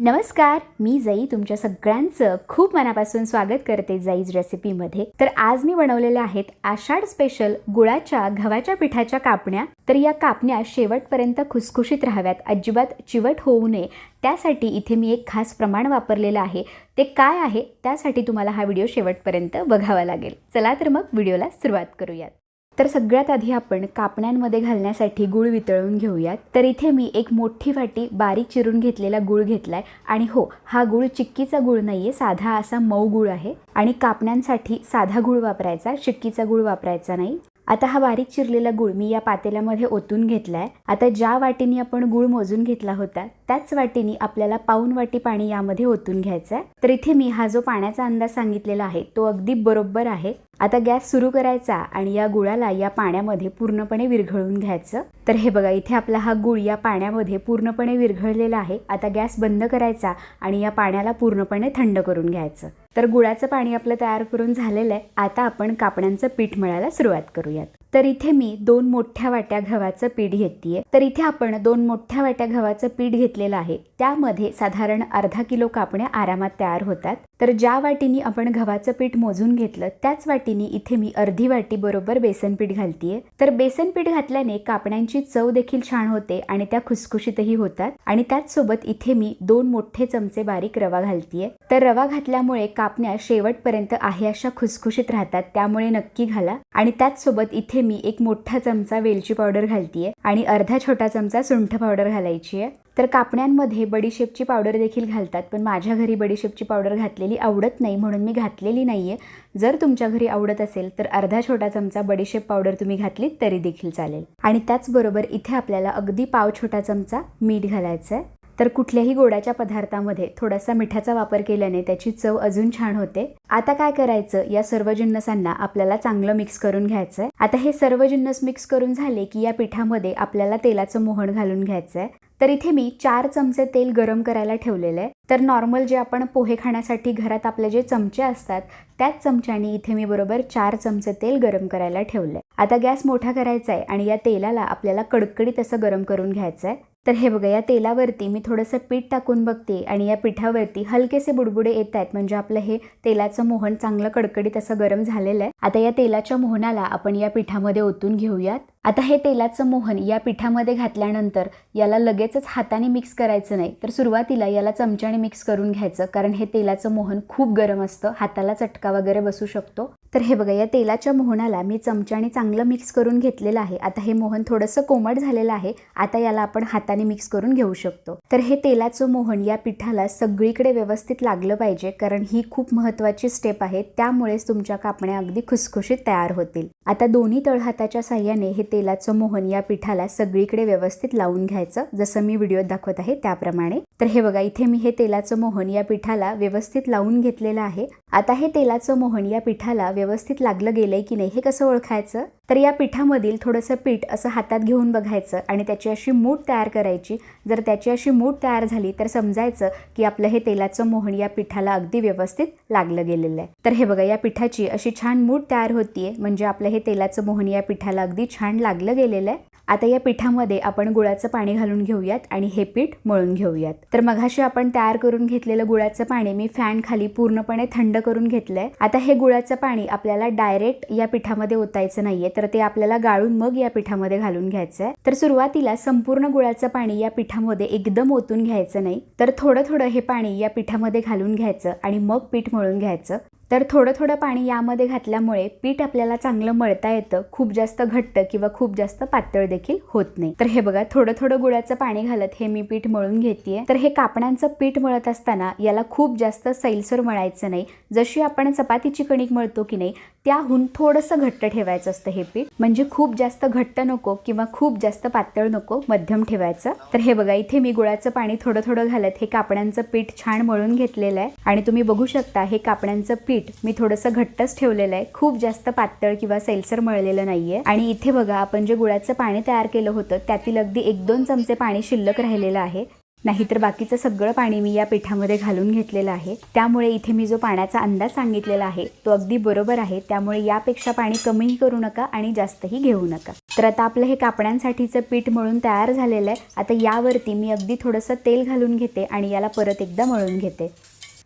नमस्कार मी जाई. तुमच्या सगळ्यांचं खूप मनापासून स्वागत करते जाईज रेसिपीमध्ये. तर आज मी बनवलेल्या आहेत आषाढ स्पेशल गुळाच्या गव्हाच्या पिठाच्या कापण्या. तर या कापण्या शेवटपर्यंत खुसखुशीत राहाव्यात. अजिबात चिवट होऊ नये. त्यासाठी इथे मी एक खास प्रमाण वापरलेलं आहे. ते काय आहे? त्यासाठी तुम्हाला हा व्हिडिओ शेवटपर्यंत बघावा लागेल. चला तर मग व्हिडिओला सुरुवात करूयात. तर सगळ्यात आधी आपण कापण्यांमध्ये घालण्यासाठी गूळ वितळून घेऊयात. तर इथे मी एक मोठी वाटी बारीक चिरून घेतलेला गूळ घेतलाय. आणि हो हा गूळ चिक्कीचा गूळ नाहीये साधा असा मऊ गूळ आहे. आणि कापण्यांसाठी साधा गूळ वापरायचा चिक्कीचा गूळ वापरायचा नाही. आता हा बारीक चिरलेला गूळ मी या पातेल्यामध्ये ओतून घेतलाय. आता ज्या वाटीने आपण गूळ मोजून घेतला होता त्याच वाटीने आपल्याला पाऊन वाटी पाणी यामध्ये ओतून घ्यायचं आहे तर इथे मी हा जो पाण्याचा अंदाज सांगितलेला आहे तो अगदी बरोबर आहे. आता गॅस सुरू करायचा आणि या गुळाला या पाण्यामध्ये पूर्णपणे विरघळून घ्यायचं. तर हे बघा इथे आपला हा गुळ या पाण्यामध्ये पूर्णपणे विरघळलेला आहे. आता गॅस बंद करायचा आणि या पाण्याला पूर्णपणे थंड करून घ्यायचं. तर गुळाचं पाणी आपलं तयार करून झालेलं आहे. आता आपण कापण्यांचं पीठ मळायला सुरुवात करूयात. तर इथे मी दोन मोठ्या वाट्या गव्हाचं पीठ घेतलीये. तर इथे आपण दोन मोठ्या वाट्या गव्हाचं पीठ घेतलेलं आहे. त्यामध्ये साधारण अर्धा किलो कापण्या आरामात तयार होतात. तर ज्या वाटीनी आपण गव्हाचं पीठ मोजून घेतलं त्याच वाटीनी इथे मी अर्धी वाटी बरोबर बेसन पीठ घालतीये. तर बेसन पीठ घातल्याने कापण्यांची चव देखील छान होते आणि त्या खुसखुशीतही होतात. आणि त्याचसोबत इथे मी दोन मोठे चमचे बारीक रवा घालतीये. तर रवा घातल्यामुळे कापण्या शेवटपर्यंत आहे अशा खुसखुशीत राहतात त्यामुळे नक्की घाला. आणि त्याचसोबत इथे मी एक मोठा चमचा वेलची पावडर घालतीये आणि अर्धा छोटा चमचा सुंठ पावडर घालायची आहे तर कापण्यांमध्ये बडीशेपची पावडर देखील घालतात पण माझ्या घरी बडीशेपची पावडर घातलेली आवडत नाही म्हणून मी घातलेली नाही आहे जर तुमच्या घरी आवडत असेल तर अर्धा छोटा चमचा बडीशेप पावडर तुम्ही घातली तरी देखील चालेल. आणि त्याचबरोबर इथे आपल्याला अगदी पाव छोटा चमचा मीठ घालायचं आहे तर कुठल्याही गोडाच्या पदार्थामध्ये थोडासा मिठाचा वापर केल्याने त्याची चव अजून छान होते. आता काय करायचं? या सर्व जिन्नसांना आपल्याला चांगलं मिक्स करून घ्यायचं आहे आता हे सर्व जिन्नस मिक्स करून झाले की या पिठामध्ये आपल्याला तेलाचं मोहन घालून घ्यायचं आहे तर इथे मी चार चमचे तेल गरम करायला ठेवलेलं आहे. तर नॉर्मल जे आपण पोहे खाण्यासाठी घरात आपले जे चमचे असतात त्याच चमच्याने इथे मी बरोबर चार चमचे तेल गरम करायला ठेवलंय. आता गॅस मोठा करायचा आहे आणि या तेलाला आपल्याला कडकडीत असं गरम करून घ्यायचं आहे तर हे बघा या तेलावरती मी थोडंसं पीठ टाकून बघते आणि या पिठावरती हलकेसे बुडबुडे येत आहेत. म्हणजे आपलं हे तेलाचं मोहन चांगलं कडकडीत असं गरम झालेलं आहे. आता या तेलाच्या मोहनाला आपण या पिठामध्ये ओतून घेऊयात. आता हे तेलाचं मोहन या पिठामध्ये घातल्यानंतर याला लगेचच हाताने मिक्स करायचं नाही. तर सुरुवातीला याला चमच्याने मिक्स करून घ्यायचं कारण हे तेलाचं मोहन खूप गरम असतं. हाताला चटका वगैरे बसू शकतो. तर हे बघा या तेलाच्या मोहनाला मी चमच्याने चांगलं मिक्स करून घेतलेलं आहे. आता हे मोहन थोडंसं कोमट झालेलं आहे. आता याला आपण हाताने मिक्स करून घेऊ शकतो. तर हे तेलाचं मोहन या पिठाला सगळीकडे व्यवस्थित लागलं पाहिजे कारण ही खूप महत्वाची स्टेप आहे. त्यामुळेच तुमच्या कापण्या अगदी खुसखुशीत तयार होतील. आता दोन्ही तळहाताच्या साह्याने हे तेलाचं मोहन या पिठाला सगळीकडे व्यवस्थित लावून घ्यायचं. जसं मी व्हिडिओत दाखवत आहे त्याप्रमाणे. तर हे बघा इथे मी हे तेलाचं मोहन या पिठाला व्यवस्थित लावून घेतलेलं आहे. आता हे तेलाचं मोहन या पिठाला व्यवस्थित लागलं गेलंय की नाही हे कसं ओळखायचं? तर या पिठामधील थोडंसं पीठ असं हातात घेऊन बघायचं आणि त्याची अशी मूठ तयार करायची. जर त्याची अशी मूठ तयार झाली तर समजायचं की आपलं हे तेलाचं मोहन या पिठाला अगदी व्यवस्थित लागलं गेलेलं आहे. तर हे बघा या पिठाची अशी छान मूठ तयार होतीये. म्हणजे आपलं हे तेलाचं मोहन या पिठाला अगदी छान लागलं गेलेलं आहे. आता या पिठामध्ये आपण गुळाचं पाणी घालून घेऊयात आणि हे पीठ मळून घेऊयात. तर मघाशी आपण तयार करून घेतलेलं गुळाचं पाणी मी फॅन खाली पूर्णपणे थंड करून घेतलंय. आता हे गुळाचं पाणी आपल्याला डायरेक्ट या पिठामध्ये ओतायचं नाहीये तर ते आपल्याला गाळून मग या पिठामध्ये घालून घ्यायचं आहे तर सुरुवातीला संपूर्ण गुळाचं पाणी या पिठामध्ये एकदम ओतून घ्यायचं नाही तर थोडं थोडं हे पाणी या पिठामध्ये घालून घ्यायचं आणि मग पीठ मळून घ्यायचं. तर थोडं थोडं पाणी यामध्ये घातल्यामुळे पीठ आपल्याला चांगलं मळता येतं. खूप जास्त घट्ट किंवा खूप जास्त पातळ देखील होत नाही. तर हे बघा थोडं थोडं गुळाचं पाणी घालत हे मी पीठ मळून घेतेय. तर हे कापणांचं पीठ मळत असताना याला खूप जास्त सैलसर मळायचं नाही. जशी आपण चपातीची कणिक मळतो की नाही त्याहून थोडंसं घट्ट ठेवायचं असतं हे पीठ. म्हणजे खूप जास्त घट्ट नको किंवा खूप जास्त पातळ नको मध्यम ठेवायचं. तर हे बघा इथे मी गुळाचं पाणी थोडं थोडं घालत हे कापणांचं पीठ छान मळून घेतलेलं आहे. आणि तुम्ही बघू शकता हे कापणांचं पीठ मी थोडंसं घट्टच ठेवलेलं आहे. खूप जास्त पातळ किंवा सैलसर मळलेलं नाहीये. आणि इथे बघा आपण जे गुळाचं पाणी तयार केलं होतं त्यातील अगदी एक दोन चमचे पाणी शिल्लक राहिलेलं आहे. नाहीतर बाकीचं सगळं पाणी मी या पिठामध्ये घालून घेतलेलं आहे. त्यामुळे इथे मी जो पाण्याचा अंदाज सांगितलेला आहे तो अगदी बरोबर आहे. त्यामुळे यापेक्षा पाणी कमीही करू नका आणि जास्तही घेऊ नका. तर आता आपलं हे कापड्यांसाठीचं पीठ मळून तयार झालेलं आहे. आता यावरती मी अगदी थोडंसं तेल घालून घेते आणि याला परत एकदा मळून घेते.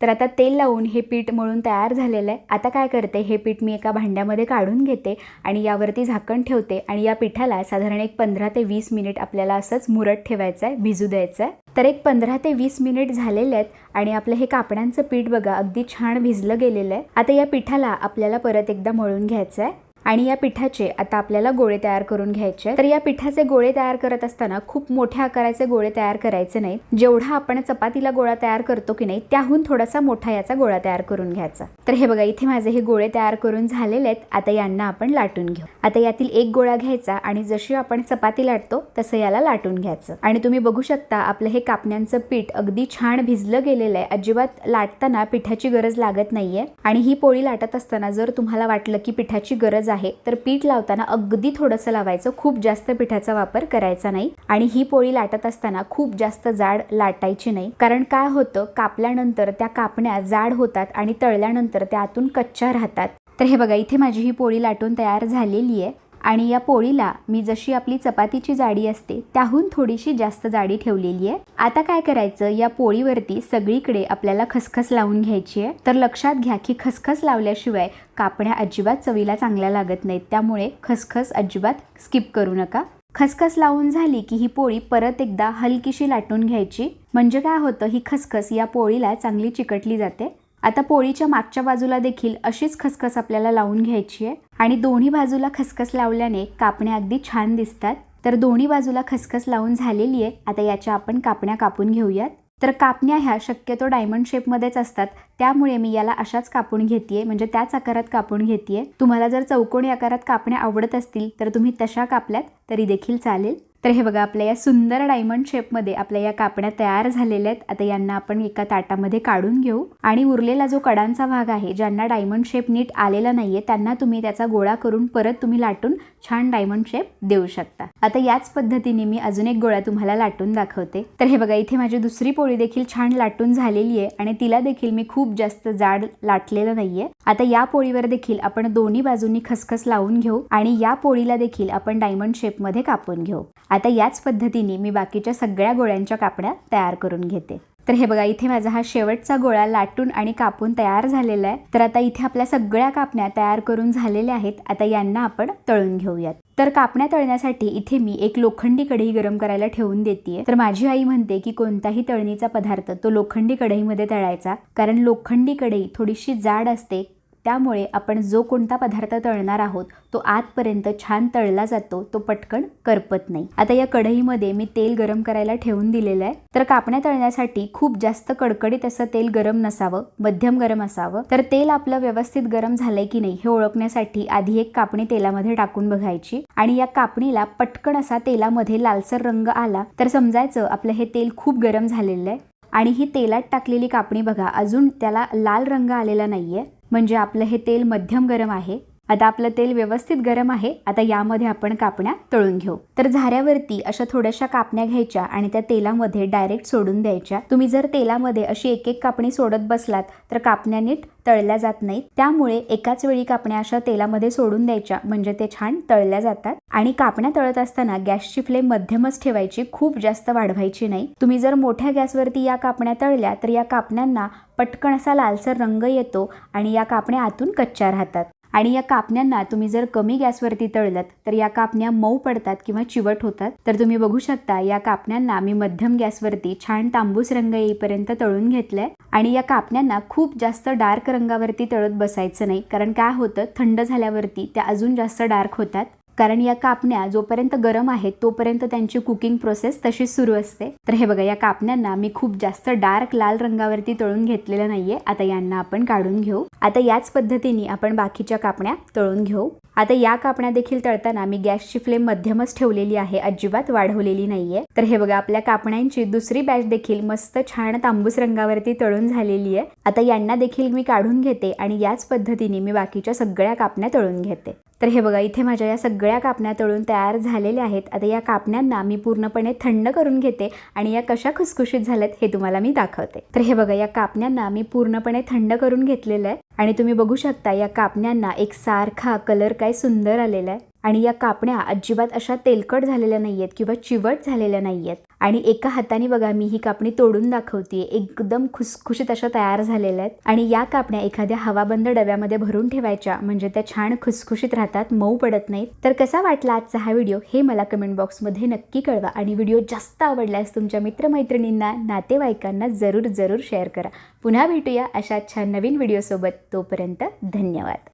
तर आता तेल लावून हे पीठ मळून तयार झालेलं आहे. आता काय करते हे पीठ मी एका भांड्यामध्ये काढून घेते आणि यावरती झाकण ठेवते आणि या पिठाला साधारण एक पंधरा ते वीस मिनिट आपल्याला असंच मुरत ठेवायचं आहे भिजू द्यायचं आहे. तर एक पंधरा ते वीस मिनिट झालेले आहेत आणि आपलं हे कापडांचं पीठ बघा अगदी छान भिजलं गेलेलं आहे. आता या पिठाला आपल्याला परत एकदा मळून घ्यायचं आहे. आणि या पिठाचे आता आपल्याला गोळे तयार करून घ्यायचे तर या पिठाचे गोळे तयार करत असताना खूप मोठ्या आकाराचे गोळे तयार करायचे नाहीत. जेवढा आपण चपातीला गोळा तयार करतो की नाही त्याहून थोडासा मोठा याचा गोळा तयार करून घ्यायचा. तर हे बघा इथे माझे हे गोळे तयार करून झालेले आहेत. आता यांना आपण लाटून घेऊ. आता यातील एक गोळा घ्यायचा आणि जशी आपण चपाती लाटतो तसं याला लाटून घ्यायचं. आणि तुम्ही बघू शकता आपलं हे कापण्यांचं पीठ अगदी छान भिजलं गेलेलं आहे. अजिबात लाटताना पिठाची गरज लागत नाहीये. आणि ही पोळी लाटत असताना जर तुम्हाला वाटलं की पिठाची गरज आहे तर पीठ लावताना अगदी थोडंसं लावायचं. खूप जास्त पिठाचा वापर करायचा नाही. आणि ही पोळी लाटत असताना खूप जास्त जाड लाटायची नाही. कारण काय होतं कापल्यानंतर त्या कापण्या जाड होतात आणि तळल्यानंतर त्या आतून कच्च्या राहतात. तर हे बघा इथे माझी ही पोळी लाटून तयार झालेली आहे. आणि या पोळीला मी जशी आपली चपातीची जाडी असते त्याहून थोडीशी जास्त जाडी ठेवलेली आहे. आता काय करायचं? या पोळीवरती सगळीकडे आपल्याला खसखस लावून घ्यायची आहे. तर लक्षात घ्या की खसखस लावल्याशिवाय कापण्या अजिबात चवीला चांगल्या लागत नाहीत. त्यामुळे खसखस अजिबात स्किप करू नका. खसखस लावून झाली की ही पोळी परत एकदा हलकीशी लाटून घ्यायची. म्हणजे काय होतं? ही खसखस या पोळीला चांगली चिकटली जाते. आता पोळीच्या मागच्या बाजूला देखील अशीच खसखस आपल्याला लावून घ्यायची आहे. आणि दोन्ही बाजूला खसखस लावल्याने कापण्या अगदी छान दिसतात. तर दोन्ही बाजूला खसखस लावून झालेली आहे. आता याच्या आपण कापण्या कापून घेऊयात. तर कापण्या ह्या शक्यतो डायमंड शेपमध्येच असतात. त्यामुळे मी याला अशाच कापून घेते म्हणजे त्याच आकारात कापून घेते तुम्हाला जर चौकोनी आकारात कापण्या आवडत असतील तर तुम्ही तशा कापल्यात तरी देखील चालेल. तर हे बघा आपल्या या सुंदर डायमंड शेपमध्ये आपल्या या कापण्या तयार झालेल्या आहेत. आता यांना आपण एका ताटामध्ये काढून घेऊ. आणि उरलेला जो कडांचा भाग आहे ज्यांना डायमंड शेप नीट आलेला नाहीये त्यांना तुम्ही त्याचा गोळा करून परत तुम्ही लाटून छान डायमंड शेप देऊ शकता. आता याच पद्धतीने मी अजून एक गोळा तुम्हाला लाटून दाखवते. तर हे बघा इथे माझी दुसरी पोळी देखील छान लाटून झालेली आहे आणि तिला देखील मी खूप जास्त जाड लाटलेलं नाहीये. आता या पोळीवर देखील आपण दोन्ही बाजूंनी खसखस लावून घेऊ आणि या पोळीला देखील आपण डायमंड शेपमध्ये कापून घेऊ. आता याच पद्धतीने मी बाकीच्या सगळ्या गोळ्यांच्या कापड्या तयार करून घेते. तर हे बघा इथे माझा हा शेवटचा गोळा लाटून आणि कापून तयार झालेला आहे. तर आता इथे आपल्या सगळ्या कापण्या तयार करून झालेल्या आहेत. आता यांना आपण तळून घेऊयात. तर कापण्या तळण्यासाठी इथे मी एक लोखंडी कढई गरम करायला ठेवून देते तर माझी आई म्हणते की कोणताही तळणीचा पदार्थ तो लोखंडी कढईमध्ये तळायचा. कारण लोखंडी कढई थोडीशी जाड असते त्यामुळे आपण जो कोणता पदार्थ तळणार आहोत तो आतपर्यंत छान तळला जातो तो पटकन करपत नाही. आता या कढईमध्ये मी तेल गरम करायला ठेवून दिलेलं आहे. तर कापण्या तळण्यासाठी खूप जास्त कडकडीत असं तेल गरम नसावं मध्यम गरम असावं. तर तेल आपलं व्यवस्थित गरम झालंय की नाही हे ओळखण्यासाठी आधी एक कापणी तेलामध्ये टाकून बघायची. आणि या कापणीला पटकन असा तेलामध्ये लालसर रंग आला तर समजायचं आपलं हे तेल खूप गरम झालेलं आहे. आणि ही तेलात टाकलेली कापणी बघा अजून त्याला लाल रंग आलेला नाहीये. म्हणजे आपलं हे तेल मध्यम गरम आहे. आता आपलं तेल व्यवस्थित गरम आहे. आता यामध्ये आपण कापण्या तळून घेऊ. तर झाऱ्यावरती अशा थोड्याशा कापण्या घ्यायच्या आणि त्या तेलामध्ये डायरेक्ट सोडून द्यायच्या. तुम्ही जर तेलामध्ये अशी एक एक कापणी सोडत बसलात तर कापण्या नीट तळल्या जात नाहीत. त्यामुळे एकाच वेळी कापण्या अशा तेलामध्ये सोडून द्यायच्या म्हणजे ते छान तळल्या जातात. आणि कापण्या तळत असताना गॅसची फ्लेम मध्यमच ठेवायची खूप जास्त वाढवायची नाही. तुम्ही जर मोठ्या गॅसवरती या कापण्या तळल्या तर या कापण्यांना पटकन असा लालसर रंग येतो आणि या कापण्या आतून कच्च्या राहतात. आणि या कापण्यांना तुम्ही जर कमी गॅसवरती तळलत तर या कापण्या मऊ पडतात किंवा चिवट होतात. तर तुम्ही बघू शकता या कापण्यांना मी मध्यम गॅसवरती छान तांबूस रंग येईपर्यंत तळून घेतलंय. आणि या कापण्यांना खूप जास्त डार्क रंगावरती तळत बसायचं नाही कारण काय होतं? थंड झाल्यावरती त्या अजून जास्त डार्क होतात. कारण या कापण्या जोपर्यंत गरम आहेत तोपर्यंत त्यांची कुकिंग प्रोसेस तशीच सुरू असते. तर हे बघा या कापण्यांना मी खूप जास्त डार्क लाल रंगावरती तळून घेतलेलं नाहीये. आता यांना आपण काढून घेऊ. आता याच पद्धतीने आपण बाकीच्या कापण्या तळून घेऊ. आता या कापण्या देखील तळताना मी गॅसची फ्लेम मध्यमच ठेवलेली आहे. अजिबात वाढवलेली नाहीये. तर हे बघा आपल्या कापण्यांची दुसरी बॅच देखील मस्त छान तांबूस रंगावरती तळून झालेली आहे. आता यांना देखील मी काढून घेते आणि याच पद्धतीने मी बाकीच्या सगळ्या कापण्या तळून घेते. तर हे बघा इथे माझ्या या सगळ्या कापण्या तळून तयार झालेल्या आहेत. आता या कापण्यांना मी पूर्णपणे थंड करून घेते आणि या कशा खुसखुशीत झाल्यात हे तुम्हाला मी दाखवते. तर हे बघा या कापण्यांना मी पूर्णपणे थंड करून घेतलेलं आहे. आणि तुम्ही बघू शकता या कापण्यांना एक सारखा कलर काय सुंदर आलेला आहे. आणि या कापण्या अजिबात अशा तेलकट झालेल्या नाही आहेत किंवा चिवट झालेल्या नाही आहेत आणि एका हाताने बघा मी ही कापणी तोडून दाखवते एकदम खुसखुशीत अशा तयार झालेल्या आहेत. आणि या कापण्या एखाद्या हवाबंद डब्यामध्ये भरून ठेवायच्या म्हणजे त्या छान खुसखुशीत राहतात मऊ पडत नाहीत. तर कसा वाटला आजचा हा व्हिडिओ हे मला कमेंट बॉक्समध्ये नक्की कळवा. आणि व्हिडिओ जास्त आवडल्यास तुमच्या मित्रमैत्रिणींना नातेवाईकांना जरूर जरूर शेअर करा. पुन्हा भेटूया अशा छान नवीन व्हिडिओसोबत. तोपर्यंत धन्यवाद.